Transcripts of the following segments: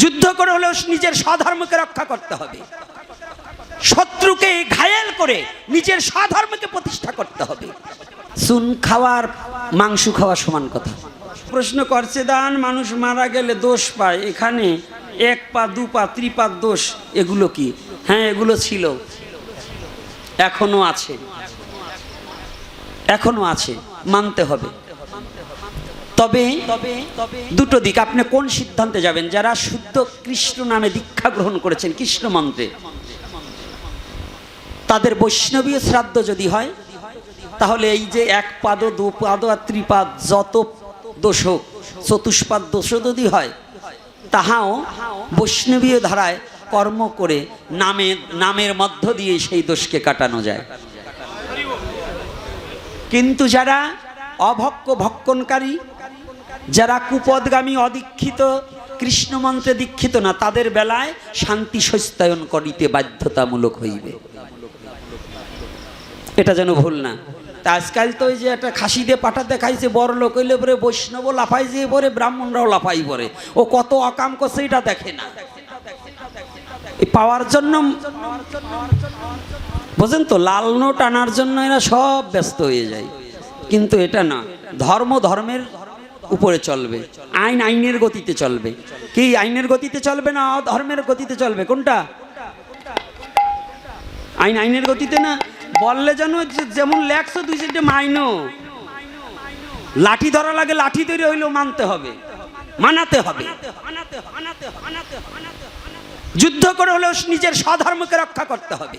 যুদ্ধ করে হলেও নিজের স্বধর্মকে রক্ষা করতে হবে। শত্রুকে ঘায়েল করে নিজের স্বধর্মকে প্রতিষ্ঠা করতে হবে। চুন খাওয়ার, মাংস খাওয়া সমান কথা। প্রশ্ন করছে, দান মানুষ মারা গেলে দোষ পায়। এখানে এক পা, দু পা ত্রিপাদ দোষ, এগুলো কি? হ্যাঁ এগুলো ছিল। এখনও আছে। এখনও আছে। মানতে হবে। তবে দুটো দিক। আপনি কোন সিদ্ধান্তে যাবেন? যারা শুদ্ধ কৃষ্ণ নামে দীক্ষা গ্রহণ করেছেন কৃষ্ণ মন্ত্রে। তাদের বৈষ্ণবীয় শ্রাদ্ধ যদি হয় তাহলে এই যে এক পাদ দু পাদ আর ত্রিপাদ যত দোষ চতুষ্পাদ দোষ যদি হয় তাহাও বৈষ্ণবীয় ধারায় কর্ম করে নামের নামের মধ্য দিয়ে সেই দোষকে কাটানো যায়। কিন্তু যারা অভক্ষ ভক্ষণকারী যারা কুপদগামী অদীক্ষিত কৃষ্ণ মন্ত্রে দীক্ষিত না, তাদের বেলায় শান্তি সস্তায়ন করিতে বাধ্যতামূলক হইবে। এটা যেন ভুল না। তা আজকাল তো ওই যে একটা খাসি দিয়ে পাঠাতে খাইছে বড় লোক হইলে পরে বৈষ্ণব লাফাই যেয়ে পরে ব্রাহ্মণরাও লাফাই পরে। ও কত অকাম করছে, এটা দেখে না। পাওয়ার জন্য বোঝেন তো, লাল নোট আনার জন্য এরা সব ব্যস্ত হয়ে যায়। কিন্তু এটা না। ধর্ম ধর্মের উপরে চলবে। আইন আইনের গতিতে চলবে। কি আইনের গতিতে চলবে না ধর্মের গতিতে চলবে? কোনটা? আইন আইনের গতিতে না? বললে যেন যেমন লেখছো, দুই চারটে মাইনো। লাঠি ধরা লাগে লাঠি তৈরি হইলেও মানতে হবে। মানাতে হবে। যুদ্ধ করে হলেও নিজের স্বধর্মকে রক্ষা করতে হবে।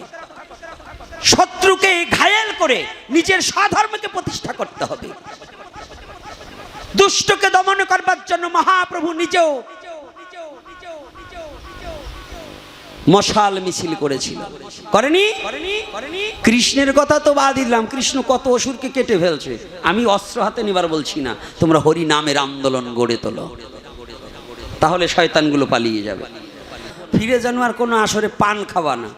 শত্রুকে ঘায়েল করে নিজের স্বধর্মকে প্রতিষ্ঠা করতে হবে। দুষ্টকে দমন করবার জন্য মহাপ্রভু নিজেও মশাল মিছিল করেছিল। করেনি? কৃষ্ণের কথা তো বাদ দিলাম। কৃষ্ণ কত অসুরকে কেটে ফেলছে। আমি অস্ত্র হাতে নেবার বলছি না। তোমরা হরি নামের আন্দোলন গড়ে তোলো। তাহলে শয়তানগুলো পালিয়ে যাবে। ফিরে যেন আর কোনো আসরে পান খাওয়া না।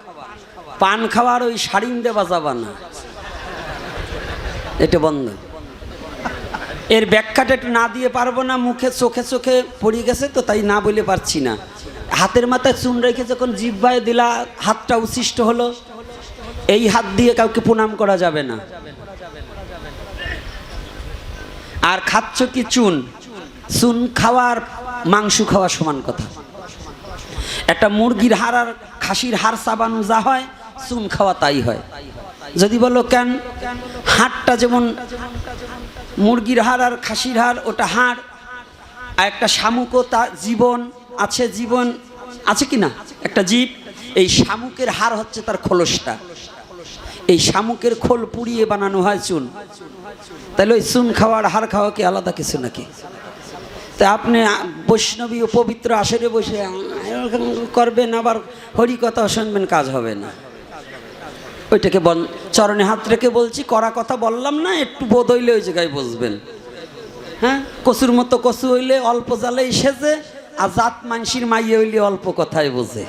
পান খাওয়ার ওই সারিন্দে বাজাবা না। এটা বন্ধ। এর ব্যাখ্যাটা একটু না দিয়ে পারব না, মুখে চোখে চোখে পড়ে গেছে তো, তাই না বলে পারছি না। হাতের মাথায় চুন রেখে যখন জিব্বায় দিলা, হাতটা উচ্ছিষ্ট হলো, এই হাত দিয়ে কাউকে প্রণাম করা যাবে না। আর খাচ্ছ কি চুন? চুন খাওয়ার মাংস খাওয়া সমান কথা। একটা মুরগির হাড় আর খাসির হাড় চাবানো যা হয়, চুন খাওয়া তাই হয়। যদি বলো কেন, হাড়টা যেমন মুরগির হাড় আর খাসির হাড়, ওটা হাড়। আর একটা শামুকও তা জীবন আছে জীবন আছে কি না? একটা জীব। এই শামুকের হাড় হচ্ছে তার খোলসটা। এই শামুকের খোল পুড়িয়ে বানানো হয় চুন। তাহলে ওই চুন খাওয়ার হাড় খাওয়া কি আলাদা কিছু নাকি? তা আপনি বৈষ্ণবী পবিত্র আসরে বসে করবেন, আবার হরি কথা শুনবেন, কাজ হবে না। ওইটাকে বল, চরণে হাত রেখে বলছি করা কথা বললাম না, একটু বোধ হইলে ওই জায়গায় বসবেন। হ্যাঁ? কচুর মতো কচু হইলে অল্প জালে সেজে, আর জাত মানসির মাইয়ে হইলে অল্প কথায় বোঝে।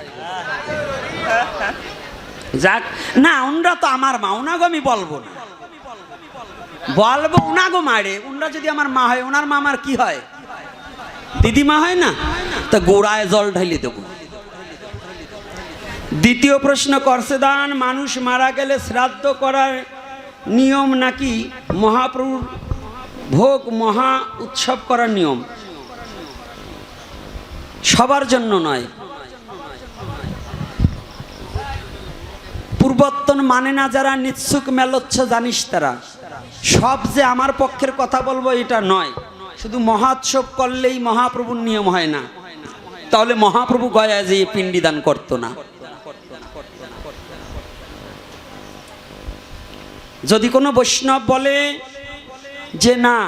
যাক, না, উনরা তো আমার মা, উনাগো আমি বলব না। বলব, উনাগো মারে, উনরা যদি আমার মা হয় ওনার মা আমার কি হয়? দিদিমা হয় না? তা গোড়ায় জল ঢালি দেবো। দ্বিতীয় প্রশ্ন করছে দান মানুষ মারা গেলে শ্রাদ্ধ করার নিয়ম নাকি মহাপ্রভুর ভোগ মহা উৎসব করার নিয়ম? সবার জন্য নয়। পূর্বত্তন মানে না যারা নিচ্ছুক মেলচ্ছ জানিস তারা। সব যে আমার পক্ষের কথা বলব এটা নয়। শুধু মহোৎসব করলেই মহাপ্রভুর নিয়ম হয় না। তাহলে মহাপ্রভু গয়া যে পিণ্ডিদান করতো না। যদি কোনো বৈষ্ণব বলে যে না,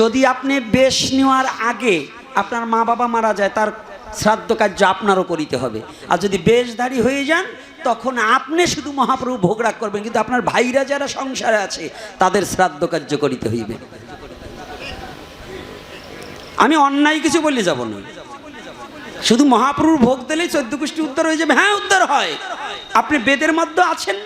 যদি আপনি বেশ নেওয়ার আগে আপনার মা বাবা মারা যায়, তার শ্রাদ্ধ কার্য আপনারও করিতে হবে। আর যদি বেশধারী হয়ে যান, তখন আপনি শুধু মহাপ্রভু ভোগ রাগ করবেন, কিন্তু আপনার ভাইরা যারা সংসারে আছে, তাদের শ্রাদ্ধ কার্য করিতে হইবে। আমি অন্যায় কিছু বলে যাব না। শুধু মহাপ্রভুর ভোগ দিলেই চোদ্দ উদ্ধার হয়ে যাবে। হ্যাঁ উদ্ধার হয়। আপনি বেদের মধ্যে আছেন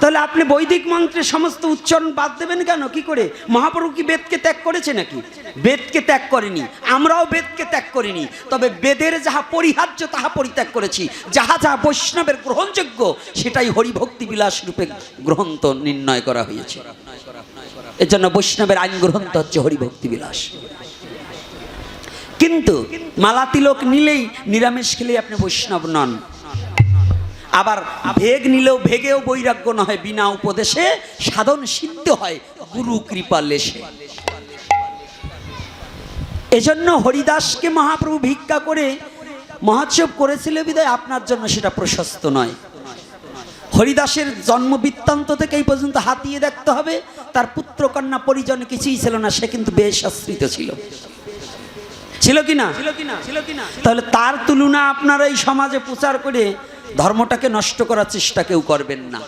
তাহলে আপনি বৈদিক মন্ত্রের সমস্ত উচ্চারণ বাদ দেবেন কেন? কি করে? মহাপ্রভু কি বেদকে ত্যাগ করেছে নাকি? বেদকে ত্যাগ করেনি। আমরাও বেদকে ত্যাগ করিনি। তবে বেদের যাহা পরিহার্য, তাহা পরিত্যাগ করেছি। যাহা যাহা বৈষ্ণবের গ্রহণযোগ্য, সেটাই হরিভক্তি বিলাস রূপে গ্রন্থ নির্ণয় করা হয়েছে। এর জন্য বৈষ্ণবের আইন গ্রন্থ হচ্ছে হরিভক্তি বিলাস। কিন্তু মালা তিলক নিলেই নিরামিষ খেলেই আপনি বৈষ্ণব নন। আবার ভেগ নিলেও ভেগেও বৈরাগ্য নয় বিনা উপদেশে সাধন সিদ্ধ হয় গুরু কৃপা লেশে। এজন্য হরিদাসকে মহাপ্রভু ভিক্ষা করে মহোৎসব করেছিল বিদায় আপনার জন্য সেটা প্রশস্ত নয়। হরিদাসের জন্ম বৃত্তান্ত থেকে এই পর্যন্ত হাতিয়ে দেখতে হবে তার পুত্র কন্যা পরিজন কিছুই ছিল না সে কিন্তু বেশ আশ্রিত ছিল ছিল কি না? তাহলে তার তুলনা আপনারা এই সমাজে প্রচার করে ধর্মটাকে নষ্ট করার চেষ্টা কেউ করবেন না।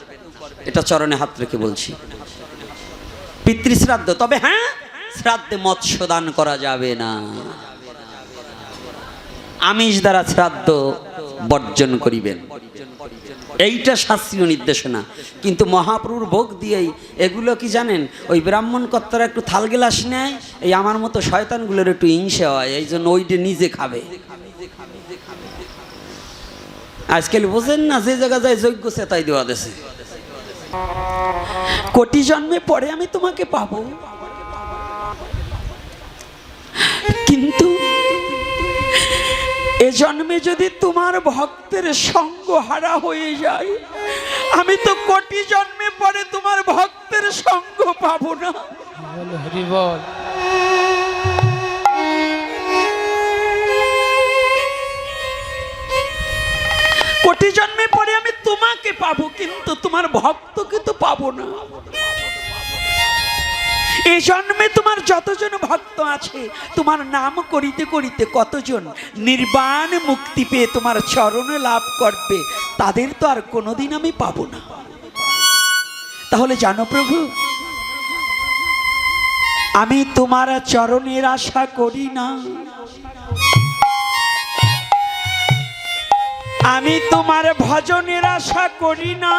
এটা চরণে হাত রেখে বলছি। পিতৃশ্রাদ্ধ, তবে হ্যাঁ শ্রাদ্ধে মৎস্য দান করা যাবে না। আমিষ দ্বারা শ্রাদ্ধ বর্জন করিবেন। এইটা শাস্ত্রীয় নির্দেশনা। কিন্তু মহাপ্রভুর ভোগ দিয়েই এগুলো কি জানেন? ওই ব্রাহ্মণ কর্তারা একটু থাল গেলাস নেয়, এই আমার মতো শয়তানগুলোর একটু হিংসে হয়, এই জন্য ওইটা নিজে খাবে। আজকাল বোঝেন না, যে জায়গা যায় যোগ্য সে তাই দেওয়া দেশে কোটি জন্মে পরে আমি তোমাকে পাবো। কিন্তু এ জন্মে যদি তোমার ভক্তের সঙ্গ হারা হয়ে যায়, আমি তো কোটি জন্মে পরে তোমার ভক্তের সঙ্গ পাবো না। বল। কোটি জন্মে পরে আমি তোমাকে পাবো, কিন্তু তোমার ভক্তকে তো পাবো না। এই জন্মে তোমার যতজন ভক্ত আছে, তোমার নাম করিতে করিতে কতজন নির্বাণ মুক্তি পেয়ে তোমার চরণ লাভ করবে, তাদের তো আর কোনোদিন আমি পাবো না। তাহলে জানো প্রভু, আমি তোমার চরণের আশা করি না। আমি তোমার ভজনের আশা করি না।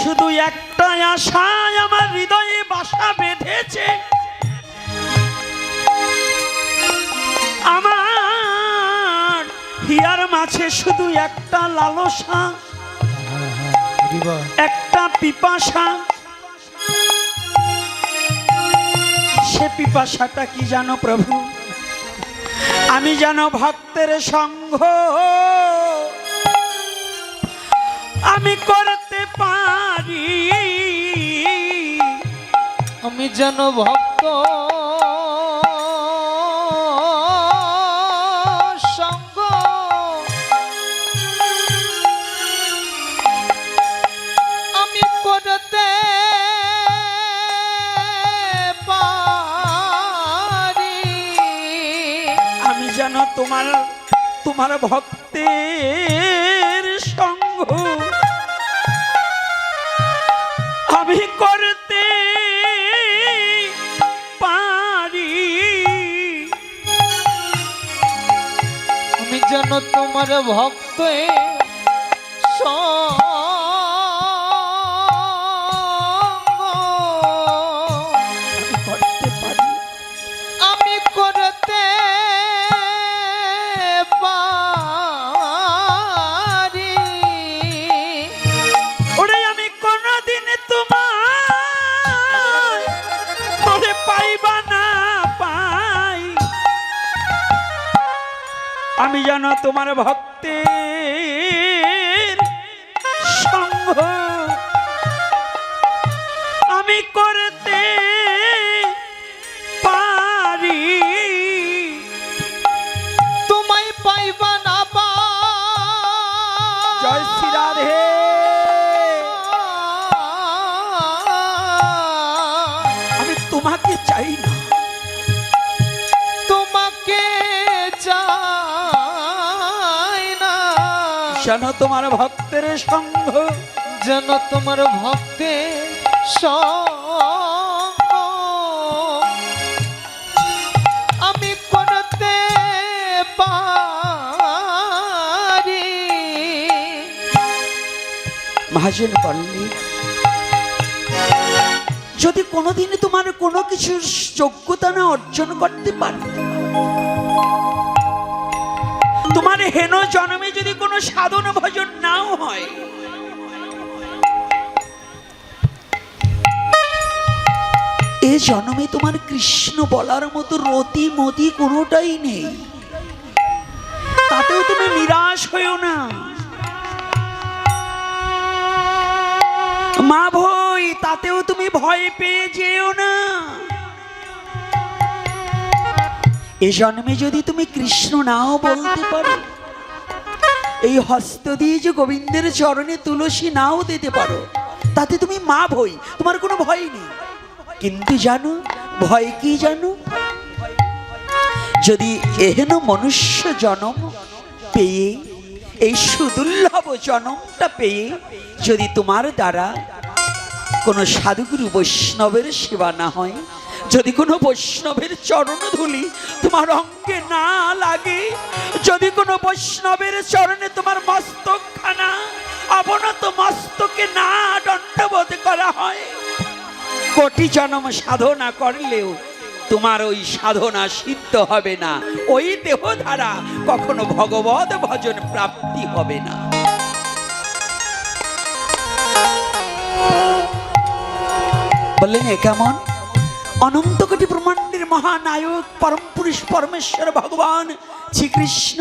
শুধু একটাই আশায় আমার হৃদয়ে বাসা বেঁধেছে। আমার হিয়ার মাঝে শুধু একটা লালসা, একটা পিপাসা। সে পিপাসাটা কি জানো প্রভু? আমি যেন ভক্তের সঙ্গ। আমি করতে পারি। আমি যেন ভক্ত যেন তোমার তোমার ভক্তের সঙ্গ আমি করতে পারি। আমি যেন তোমার ভক্ত আমি জানো তোমার ভক্তের যেন তোমার ভক্তের সঙ্গ। যেন তোমার ভক্তে আমি করতে পারি। মহাজন পণ্ডিত যদি কোনোদিন তোমার কোনো কিছুর যোগ্যতা না অর্জন করতে পারো হেন জন্মে যদি কোনো সাধন ভজন নাও হয়। এ জন্মে তোমার কৃষ্ণ বলার মতো রতি মতি কোনোটাই নেই। তাতেও তুমি নিরাশ হয়েও না। মা ভই, তাতেও তুমি ভয় পেয়ে যেও না। এ জন্মে যদি তুমি কৃষ্ণ নাও বলতে পারো, এই হস্ত দিয়ে যে গোবিন্দের চরণে তুলসী নাও দিতে পারো, তাতে তুমি মা ভই, তোমার কোনো ভয় নেই। কিন্তু জানো, ভয় কি জানো? যদি এহেন মনুষ্য জনম পেয়ে, এই সুদুর্লভ জনমটা পেয়ে যদি তোমার দ্বারা কোনো সাধুগুরু বৈষ্ণবের সেবা না হয় যদি কোনো বৈষ্ণবের চরণ ধুলি তোমার অঙ্গে না লাগে, যদি কোনো বৈষ্ণবের চরণে তোমার মস্তকখানা, অবনত মস্তকে না দণ্ডবোধ করা হয়, কোটি জন্ম সাধনা করলেও তোমার ওই সাধনা সিদ্ধ হবে না। ওই দেহ দ্বারা কখনো ভগবত ভজন প্রাপ্তি হবে না। বললেন, এ কেমন? অনন্ত কোটি ব্রহ্মাণ্ডের মহানায়ক পরম পুরুষ পরমেশ্বর ভগবান শ্রীকৃষ্ণ,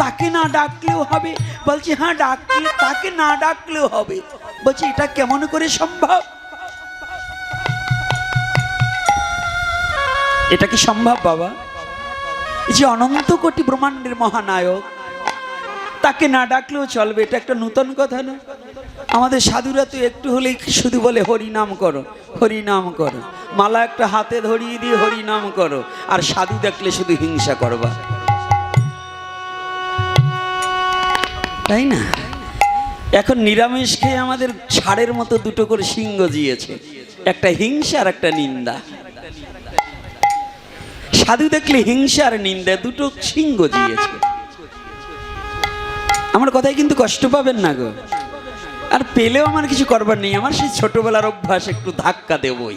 তাকে না ডাকলেও হবে। বলছি হ্যাঁ ডাকলে, তাকে না ডাকলেও হবে। বলছি, এটা কেমন করে সম্ভব? এটা কি সম্ভব, বাবা? যে অনন্ত কোটি ব্রহ্মাণ্ডের মহানায়ক, তাকে না ডাকলেও চলবে, এটা একটা নূতন কথা না? আমাদের সাধুরা তো একটু হলেই শুধু বলে হরি নাম করো হরি নাম করো। মালা একটা হাতে ধরিয়ে দিয়ে হরি নাম করো, আর সাধু দেখলে শুধু হিংসা করবা। তাই না? এখন নিরামিষ খেয়ে আমাদের ছাড়ের মতো দুটো করে সিংহ জিয়েছে। একটা হিংসা আর একটা নিন্দা। সাধু দেখলে হিংসা আর নিন্দা, দুটো সিংহ দিয়েছে আমার কথায় কিন্তু কষ্ট পাবেন না গো। আর পেলেও আমার কিছু করবার নেই। আমার সেই ছোটবেলার অভ্যাস একটু ধাক্কা দেবই।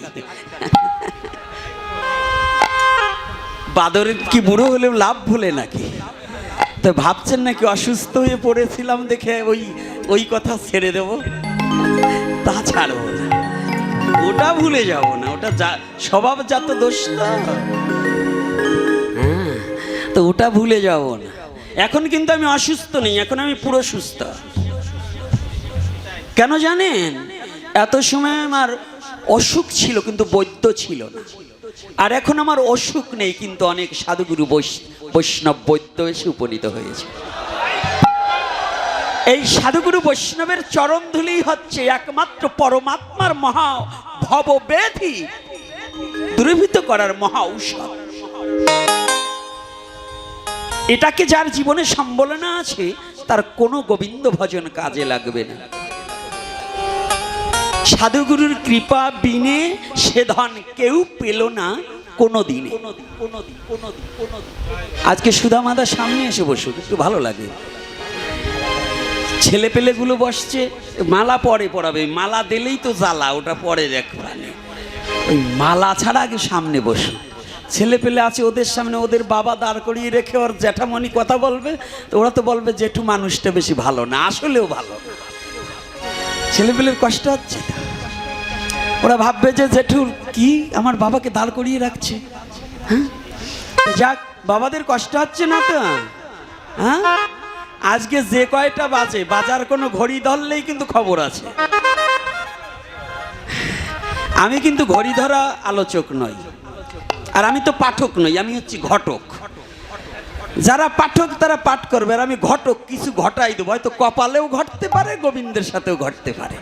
বাদরের কি বুড়ো হলেও লাভ ভুলে নাকি? তো ভাবছেন নাকি অসুস্থ হয়ে পড়েছিলাম দেখে ওই ওই কথা ছেড়ে দেব? তা ছাড়বো না। ওটা ভুলে যাব না। ওটা যা স্বভাবজাত দোষ তো। হ্যাঁ, তো ওটা ভুলে যাব না। এখন কিন্তু আমি অসুস্থ নেই। এখন আমি পুরো সুস্থ। কেন জানেন? এত সময় আমার অসুখ ছিল, কিন্তু বৈদ্য ছিল না। আর এখন আমার অসুখ নেই, কিন্তু অনেক সাধুগুরু বৈষ- বৈষ্ণব বৈদ্য এসে উপনীত হয়েছে। এই সাধুগুরু বৈষ্ণবের চরণ ধুলি হচ্ছে একমাত্র পরমাত্মার মহা ভবব্যাধি দূরীভূত করার মহা ঔষধ। এটাকে যার জীবনে সম্বলনা আছে, তার কোনো গোবিন্দ ভজন কাজে লাগবে না। সাধুগুরুর কৃপা বিনে সে ধন কেউ পেল না কোনো দিনে আজকে সুধামাদা সামনে এসে বসুক, একটু ভালো লাগে। ছেলে পেলেগুলো বসছে, মালা পরে পড়াবে মালা দিলেই তো জ্বালা, ওটা পরে দেখবানে ওই মালা ছাড়া আগে সামনে বসুক। ছেলে পেলে আছে ওদের সামনে, ওদের বাবা দাঁড় করিয়ে রেখে ওর জ্যাঠামণি কথা বলবে, তো ওরা তো বলবে, জেঠু, মানুষটা বেশি ভালো না, আসলেও ভালো। ছেলেপেলের কষ্ট হচ্ছে তো। ওরা ভাববে যে জেঠুর কি আমার বাবাকে দাঁড় করিয়ে রাখছে? হ্যাঁ? যাক, বাবাদের কষ্ট হচ্ছে না তো? হ্যাঁ? আজকে যে কয়টা বাজে, বাজার কোনো ঘড়ি ধরলেই কিন্তু খবর আছে। আমি কিন্তু ঘড়ি ধরা আলোচক নই, আর আমি তো পাঠক নই, আমি হচ্ছি ঘটক। যারা পাঠক, তারা পাঠ করবে, আর আমি ঘটক, কিছু ঘটাই দেবো, হয়তো কপালেও ঘটতে পারে, গোবিন্দের সাথেও ঘটতে পারে।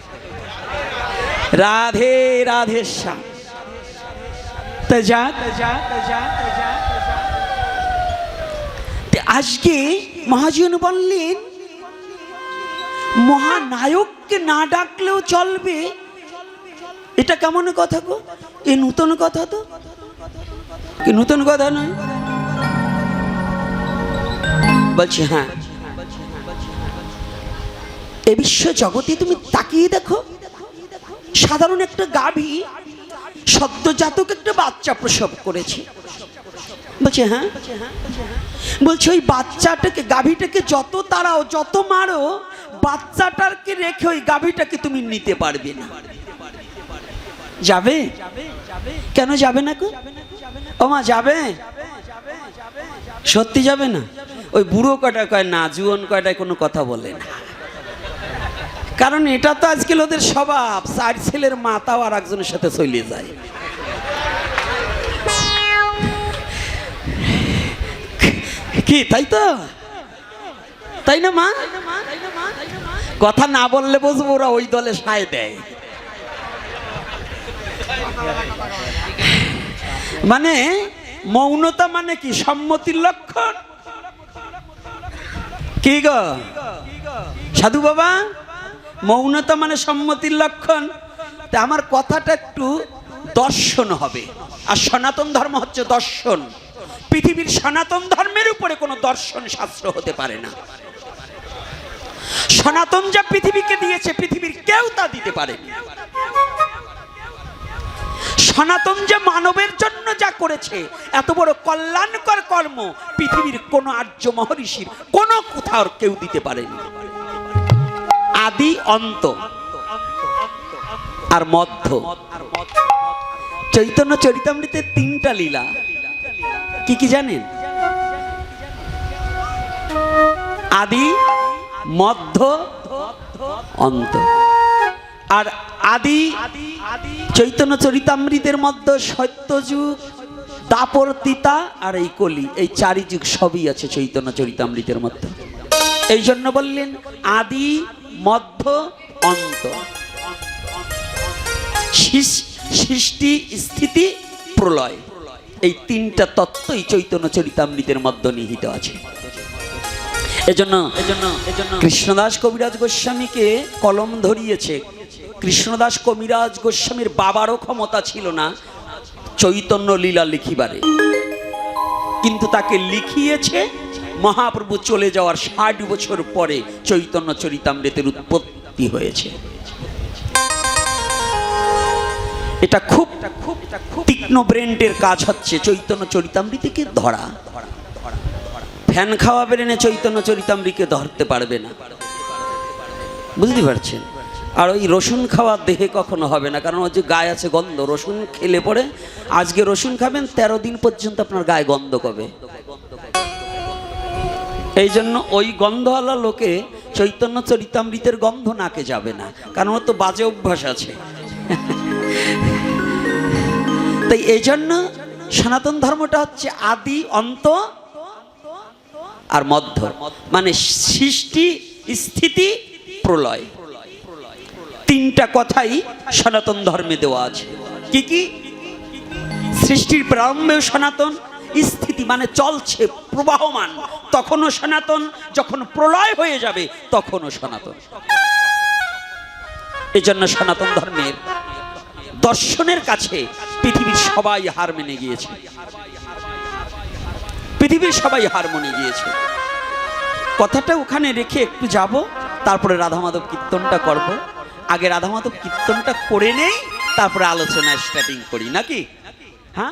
রাধে রাধে শ্যাম। আজকে মহাজন বললেন, মহানায়ককে না ডাকলেও চলবে। এটা কেমন কথা গো? এ নূতন কথা তো। কি নূতন কথা নয়। বলছি হ্যাঁ। এ বিশ্ব জগতে তুমি তাকিয়ে দেখো। সাধারণ একটা গাভী সদ্যজাতক একটা বাচ্চা প্রসব করেছে। বলছে হ্যাঁ? বলছে, ওই বাচ্চাটাকে, গাভীটাকে যত তাড়াও, যত মারো, বাচ্চাটাকে রেখে ওই গাভীটাকে তুমি নিতে পারবে না। যাবে? কেন যাবে না কো ও মা, যাবে? সত্যি যাবে না? ওই বুড়ো কটা কয়, না, জুয়ন কয়টায় কোনো কথা বলে না। কারণ এটা তো আজকাল ওদের স্বভাব। চার ছেলের মাতাও আর একজনের সাথে চলে যায়। কি, তাই তো? তাই না, মা? কথা না বললে বুঝব, ওরা ওই দলে সায় দেয়। মানে মৌনতা মানে কি? সম্মতির লক্ষণ? কি গো? সাধু বাবা? মৌনতা মানে সম্মতির লক্ষণ। তা আমার কথাটা একটু দর্শন হবে। আর সনাতন ধর্ম হচ্ছে দর্শন। পৃথিবীর সনাতন ধর্মের উপরে কোনো দর্শন শাস্ত্র হতে পারে না। সনাতন যা পৃথিবীকে দিয়েছে, পৃথিবীর কেউ তা দিতে পারেনি সনাতন যে মানবের জন্য যা করেছে, এত বড় কল্যাণকর কর্ম, পৃথিবীর কোনো আর্য মহর্ষির কোনো কোথাও কেউ দিতে পারেনি। আদি অন্ত আর মধ্য। চৈতন্য চরিতামৃতের তিনটা লীলা। কি কি জানেন? আদি, মধ্য, অন্ত। আর আদি চৈতন্য চরিতামৃতের মধ্যে সত্যযুগ দাপর তিতা আর এই কলি, এই চারি যুগ সবই আছে চৈতন্য চরিতামৃতের মধ্যে। এই জন্য বললেন, আদি মধ্য অন্ত। সৃষ্টি, স্থিতি, প্রলয়। এই তিনটা তত্ত্বই চৈতন্য চরিতামৃতের মধ্যে নিহিত আছে। এজন্য এজন্য এজন্য কৃষ্ণদাস কবিরাজ গোস্বামীকে কলম ধরিয়েছে। কৃষ্ণদাস কবিরাজ গোস্বামীর বাবারও ক্ষমতা ছিল না চৈতন্য লীলা লিখিবারে। কিন্তু তাকে লিখিয়েছে মহাপ্রভু চলে যাওয়ার ষাট বছর পরে চৈতন্য চরিতামৃতের উৎপত্তি হয়েছে। এটা খুব খুব তীক্ষ্ণ ব্রেন্ডের কাজ হচ্ছে চৈতন্য চরিতামৃতিকে ধরা। ফ্যান খাওয়া বেরেনে চৈতন্য চরিতামৃকে ধরতে পারবে না। বুঝতে পারছেন? আর ওই রসুন খাওয়া দেহে কখনো হবে না, কারণ ওই যে গায়ে আছে গন্ধ, রসুন খেলে পরে আজকে রসুন খাবেন, তেরো দিন পর্যন্ত আপনার গায়ে গন্ধ কবে? এই জন্য ওই গন্ধওয়ালা লোকে চৈতন্য চরিতামৃতের গন্ধ নাকে যাবে না, কারণ তো বাজে অভ্যাস আছে। তাই এই জন্য সনাতন ধর্মটা হচ্ছে আদি, অন্ত আর মধ্য মানে সৃষ্টি, স্থিতি, প্রলয়। তিনটা কথাই সনাতন ধর্মে দেওয়া আছে। কি কি? সৃষ্টির প্রারম্ভেও সনাতন স্থিতি মানে চলছে, প্রবাহমান। তখনও সনাতন, যখন প্রলয় হয়ে যাবে, তখনও সনাতন। এই জন্য সনাতন ধর্মের দর্শনের কাছে পৃথিবীর সবাই হার মেনে গিয়েছে। পৃথিবীর সবাই হার মেনে গিয়েছে। কথাটা ওখানে রেখে একটু যাব, তারপরে রাধা মাধব কীর্তনটা করব। আগে রাধা মাধব কীর্তনটা করে নেই, তারপরে আলোচনা স্টার্টিং করি। নাকি? হ্যাঁ?